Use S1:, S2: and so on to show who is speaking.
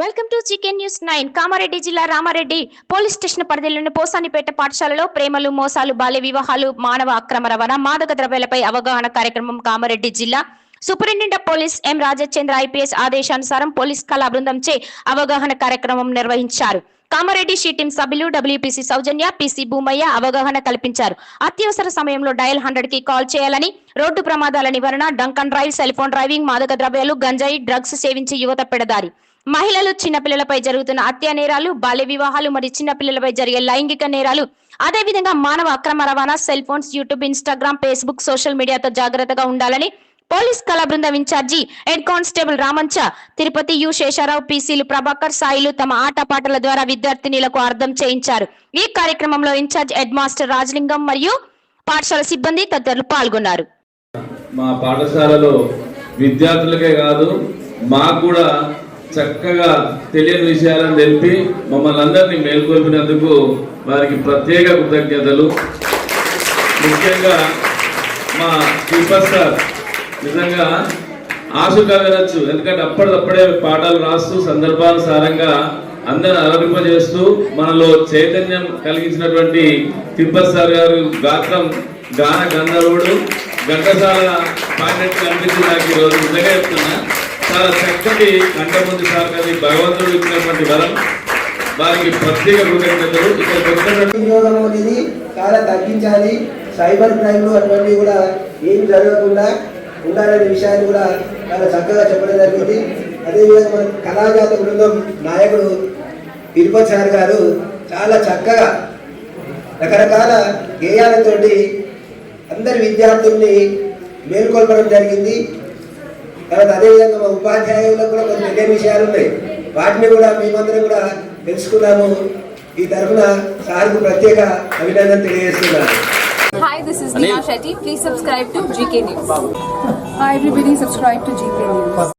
S1: Welcome to chicken news nine. Kamareddy జిల్లా Ramareddy police station పరిధిలోని పోసానిపేట పాఠశాలలో ప్రేమలు మోసాలు బాల్య వివాహాలు మానవ అక్రమ రవాణా మాదక ద్రవ్యాలపై అవగాహన కార్యక్రమం కామారెడ్డి జిల్లా. Superintendent police M Rajachandra IPS ఆదేశానుసారం పోలీస్ కళా బృందంచే అవగాహన కార్యక్రమం నిర్వహించారు. కామారెడ్డి షీటిం సభ్యులు డబ్ల్యూపీసీ సౌజన్య పీసీ భూమయ్య అవగాహన కల్పించారు. అత్యవసర సమయంలో డయల్ హండ్రెడ్కి కాల్ చేయాలని రోడ్డు ప్రమాదాల నివారణ drunken drive cell phone driving మాదక ద్రవ్యాలు గంజాయి డ్రగ్స్ సేవించి యువత పెడదారి. మహిళలు చిన్నపిల్లలపై జరుగుతున్న హత్య నేరాలు బాల్య వివాహాలు మరియు చిన్నపిల్లలపై జరిగే లైంగిక నేరాలు. అదేవిధంగా మానవ అక్రమ రవాణా cell phones YouTube Instagram Facebook social మీడియాతో జాగ్రత్తగా ఉండాలని పోలీస్ కళా బృందం in charge head constable Ramancha Tirupati U. Sesharao పీసీలు Prabhakar Sailu తమ ఆటపాటల ద్వారా విద్యార్థినిలకు అర్థం చేయించారు. ఈ కార్యక్రమంలో ఇన్ఛార్జ్ హెడ్ మాస్టర్ రాజలింగం మరియు పాఠశాల సిబ్బంది తదితరులు పాల్గొన్నారు.
S2: మా పాఠశాలలో విద్యార్థులకే కాదు మాకు కూడా చక్కగా తెలియని విషయాలను తెలిపి మమ్మల్ని అందరినీ మేల్కొల్పినందుకు వారికి ప్రత్యేక కృతజ్ఞతలు. ముఖ్యంగా మా సూపర్ స్టార్ నిజంగా ఆశు కలగనొచ్చు. ఎందుకంటే అప్పటికప్పుడే పాఠాలు రాస్తూ సందర్భానుసారంగా అందరిని అలరింపజేస్తూ మనలో చైతన్యం కలిగించినటువంటి తిప్పర్ సార్ గారు గాత్రం గాన గంధర్వుడు ఘంటసాల పాడినట్టు కనిపించింది నాకు ఈరోజు. నిజంగా చెప్తున్నా. చాలా చక్కటి కంఠముందు సార్ గారి భగవంతుడు ఇచ్చినటువంటి వరం. వారికి ప్రత్యేక కృతజ్ఞతలు. ఇక్కడ
S3: అనేది చాలా తగ్గించాలి. సైబర్ క్రైమ్లు అటువంటివి కూడా ఏం జరగకుండా ఉండాలనే విషయాన్ని కూడా చాలా చక్కగా చెప్పడం జరిగింది. అదేవిధంగా మన కళాజాత బృందం నాయకుడు తిరుపతి సార్ గారు చాలా చక్కగా రకరకాల గేయాలతోటి అందరి విద్యార్థుల్ని మేల్కొల్పడం జరిగింది. తర్వాత అదేవిధంగా మా ఉపాధ్యాయులకు కూడా కొన్ని తెలియని విషయాలు ఉన్నాయి వాటిని కూడా మేమందరం కూడా తెలుసుకున్నాము ఈ తరఫున సార్కు ప్రత్యేక అభినందన తెలియజేస్తున్నాను
S4: Hi, this is Neha Shetty. Please subscribe to GK News.
S5: Hi everybody, subscribe to GK News.